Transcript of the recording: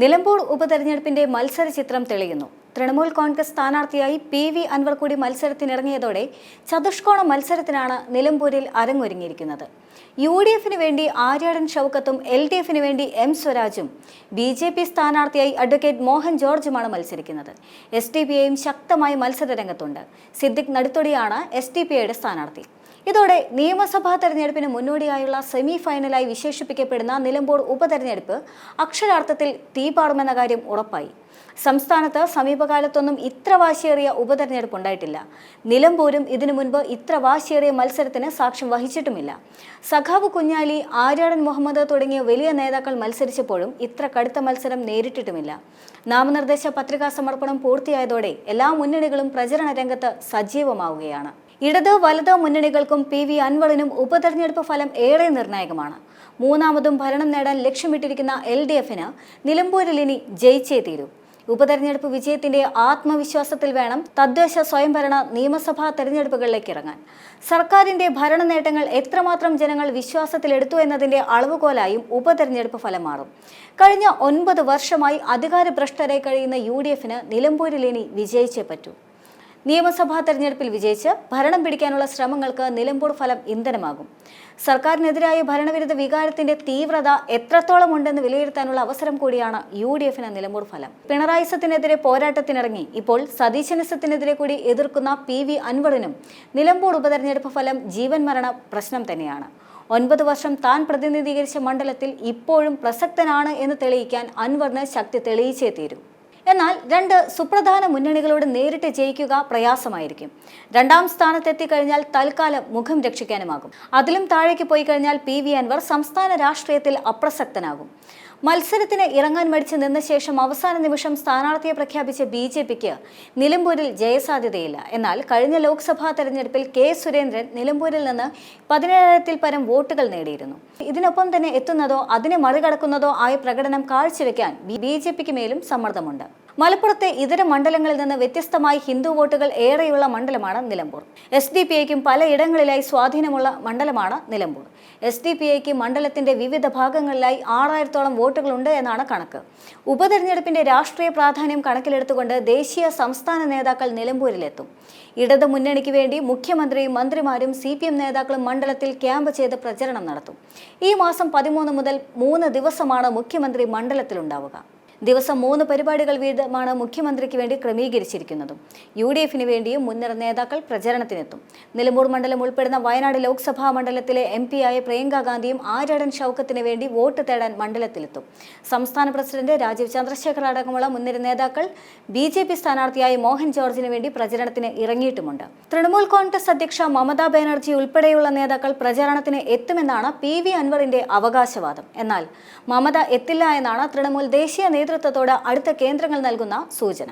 നിലമ്പൂർ ഉപതെരഞ്ഞെടുപ്പിന്റെ മത്സര ചിത്രം തെളിയുന്നു. തൃണമൂൽ കോൺഗ്രസ് സ്ഥാനാർത്ഥിയായി പി വി അൻവർ കൂടി മത്സരത്തിനിറങ്ങിയതോടെ ചതുഷ്കോണ മത്സരത്തിനാണ് നിലമ്പൂരിൽ അരങ്ങൊരുങ്ങിയിരിക്കുന്നത്. യു ഡി എഫിന് വേണ്ടി ആര്യാടൻ ഷൗക്കത്തും എൽ ഡി എഫിന് വേണ്ടി എം സ്വരാജും ബി ജെ പി സ്ഥാനാർത്ഥിയായി അഡ്വക്കേറ്റ് മോഹൻ ജോർജുമാണ് മത്സരിക്കുന്നത്. എസ് ഡി പി ഐയും ശക്തമായ മത്സരരംഗത്തുണ്ട്. സിദ്ദിഖ് നടുത്തൊടിയാണ് എസ് ഡി പി ഐയുടെ സ്ഥാനാർത്ഥി. ഇതോടെ നിയമസഭാ തെരഞ്ഞെടുപ്പിന് മുന്നോടിയായുള്ള സെമി ഫൈനലായി വിശേഷിപ്പിക്കപ്പെടുന്ന നിലമ്പൂർ ഉപതെരഞ്ഞെടുപ്പ് അക്ഷരാർത്ഥത്തിൽ തീപാടുമെന്ന കാര്യം ഉറപ്പായി. സംസ്ഥാനത്ത് സമീപകാലത്തൊന്നും ഇത്ര വാശിയേറിയ ഉപതെരഞ്ഞെടുപ്പ് ഉണ്ടായിട്ടില്ല. നിലമ്പൂരും ഇതിനു മുൻപ് ഇത്ര വാശിയേറിയ മത്സരത്തിന് സാക്ഷ്യം വഹിച്ചിട്ടുമില്ല. സഖാവ് കുഞ്ഞാലി ആര്യാടൻ മുഹമ്മദ് തുടങ്ങിയ വലിയ നേതാക്കൾ മത്സരിച്ചപ്പോഴും ഇത്ര കടുത്ത മത്സരം നേരിട്ടിട്ടുമില്ല. നാമനിർദ്ദേശ പത്രികാ സമർപ്പണം പൂർത്തിയായതോടെ എല്ലാ മുന്നണികളും പ്രചരണ രംഗത്ത് സജീവമാവുകയാണ്. ഇടത് വലത് മുന്നണികൾക്കും പി. വി. അൻവറിനും ഉപതെരഞ്ഞെടുപ്പ് ഫലം ഏറെ നിർണായകമാണ്. മൂന്നാമതും ഭരണം നേടാൻ ലക്ഷ്യമിട്ടിരിക്കുന്ന എൽ ഡി എഫിന് നിലമ്പൂരിൽ ഇനി ജയിച്ചേ തീരൂ. ഉപതെരഞ്ഞെടുപ്പ് വിജയത്തിന്റെ ആത്മവിശ്വാസത്തിൽ വേണം തദ്ദേശ സ്വയംഭരണ നിയമസഭാ തെരഞ്ഞെടുപ്പുകളിലേക്ക് ഇറങ്ങാൻ. സർക്കാരിന്റെ ഭരണ നേട്ടങ്ങൾ എത്രമാത്രം ജനങ്ങൾ വിശ്വാസത്തിലെടുത്തു എന്നതിന്റെ അളവുകോലായും ഉപതെരഞ്ഞെടുപ്പ് ഫലം മാറും. കഴിഞ്ഞ ഒൻപത് വർഷമായി അധികാരഭ്രഷ്ടരായി കഴിയുന്ന യു ഡി എഫിന് നിലമ്പൂരിൽ ഇനി വിജയിച്ചേ പറ്റൂ. നിയമസഭാ തെരഞ്ഞെടുപ്പിൽ വിജയിച്ച് ഭരണം പിടിക്കാനുള്ള ശ്രമങ്ങൾക്ക് നിലമ്പൂർ ഫലം ഇന്ധനമാകും. സർക്കാരിനെതിരായ ഭരണവിരുദ്ധ വികാരത്തിന്റെ തീവ്രത എത്രത്തോളം ഉണ്ടെന്ന് വിലയിരുത്താനുള്ള അവസരം കൂടിയാണ് യു ഡി എഫിന് നിലമ്പൂർ ഫലം. പിണറായിസത്തിനെതിരെ പോരാട്ടത്തിനിറങ്ങി. ഇപ്പോൾ സതീശനസത്തിനെതിരെ കൂടി എതിർക്കുന്ന പി വി അൻവറിനും നിലമ്പൂർ ഉപതെരഞ്ഞെടുപ്പ് ഫലം ജീവൻ മരണ പ്രശ്നം തന്നെയാണ്. ഒൻപത് വർഷം താൻ പ്രതിനിധീകരിച്ച മണ്ഡലത്തിൽ ഇപ്പോഴും പ്രസക്തനാണ് എന്ന് തെളിയിക്കാൻ അൻവറിന് ശക്തി തെളിയിച്ചേ തീരൂ. എന്നാൽ രണ്ട് സുപ്രധാന മുന്നണികളോട് നേരിട്ട് ജയിക്കുക പ്രയാസമായിരിക്കും. രണ്ടാം സ്ഥാനത്തെത്തിക്കഴിഞ്ഞാൽ തൽക്കാലം മുഖം രക്ഷിക്കാനുമാകും. അതിലും താഴേക്ക് പോയി കഴിഞ്ഞാൽ പി വി അൻവർ സംസ്ഥാന രാഷ്ട്രീയത്തിൽ അപ്രസക്തനാകും. മത്സരത്തിന് ഇറങ്ങാൻ മടിച്ച് നിന്ന ശേഷം അവസാന നിമിഷം സ്ഥാനാർത്ഥിയെ പ്രഖ്യാപിച്ച ബി ജെ പിക്ക് നിലമ്പൂരിൽ ജയസാധ്യതയില്ല. എന്നാൽ കഴിഞ്ഞ ലോക്സഭാ തെരഞ്ഞെടുപ്പിൽ കെ സുരേന്ദ്രൻ നിലമ്പൂരിൽ നിന്ന് പതിനേഴായിരത്തിൽ പരം വോട്ടുകൾ നേടിയിരുന്നു. ഇതിനൊപ്പം തന്നെ എത്തുന്നതോ അതിനെ മറികടക്കുന്നതോ ആയ പ്രകടനം കാഴ്ചവെക്കാൻ ബി ജെ പിക്ക് മേലും സമ്മർദ്ദമുണ്ട്. മലപ്പുറത്തെ ഇതര മണ്ഡലങ്ങളിൽ നിന്ന് വ്യത്യസ്തമായി ഹിന്ദു വോട്ടുകൾ ഏറെയുള്ള മണ്ഡലമാണ് നിലമ്പൂർ. എസ് ഡി പി ഐക്കും പലയിടങ്ങളിലായി സ്വാധീനമുള്ള മണ്ഡലമാണ് നിലമ്പൂർ. എസ് ഡി പി ഐക്ക് മണ്ഡലത്തിന്റെ വിവിധ ഭാഗങ്ങളിലായി ആറായിരത്തോളം വോട്ടുകളുണ്ട് എന്നാണ് കണക്ക്. ഉപതെരഞ്ഞെടുപ്പിന്റെ രാഷ്ട്രീയ പ്രാധാന്യം കണക്കിലെടുത്തുകൊണ്ട് ദേശീയ സംസ്ഥാന നേതാക്കൾ നിലമ്പൂരിലെത്തും. ഇടത് മുന്നണിക്ക് വേണ്ടി മുഖ്യമന്ത്രിയും മന്ത്രിമാരും സി പി എം നേതാക്കളും മണ്ഡലത്തിൽ ക്യാമ്പ് ചെയ്ത് പ്രചരണം നടത്തും. ഈ മാസം പതിമൂന്ന് മുതൽ മൂന്ന് ദിവസമാണ് മുഖ്യമന്ത്രി മണ്ഡലത്തിലുണ്ടാവുക. ദിവസം മൂന്ന് പരിപാടികൾ വീതമാണ് മുഖ്യമന്ത്രിക്ക് വേണ്ടി ക്രമീകരിച്ചിരിക്കുന്നതും. യു ഡി എഫിന് വേണ്ടിയും മുൻനിര നേതാക്കൾ പ്രചരണത്തിനെത്തും. നിലമ്പൂർ മണ്ഡലം ഉൾപ്പെടുന്ന വയനാട് ലോക്സഭാ മണ്ഡലത്തിലെ എം ആയ പ്രിയങ്ക ഗാന്ധിയും ആര്യടൻ ഷൗക്കത്തിന് വേണ്ടി വോട്ട് തേടാൻ മണ്ഡലത്തിലെത്തും. സംസ്ഥാന പ്രസിഡന്റ് രാജീവ് ചന്ദ്രശേഖർ അടക്കമുള്ള മുൻനിര നേതാക്കൾ ബി ജെ പി സ്ഥാനാർത്ഥിയായ മോഹൻ ജോർജിന് വേണ്ടി പ്രചരണത്തിന് ഇറങ്ങിയിട്ടുമുണ്ട്. തൃണമൂൽ കോൺഗ്രസ് അധ്യക്ഷ മമതാ ബാനർജി ഉൾപ്പെടെയുള്ള നേതാക്കൾ പ്രചാരണത്തിന് എത്തുമെന്നാണ് പി വി അൻവറിന്റെ അവകാശവാദം. എന്നാൽ മമത എത്തില്ല എന്നാണ് തൃണമൂൽ ദേശീയ നേതൃത്വത്തോട് അടുത്ത കേന്ദ്രങ്ങൾ നൽകുന്ന സൂചന.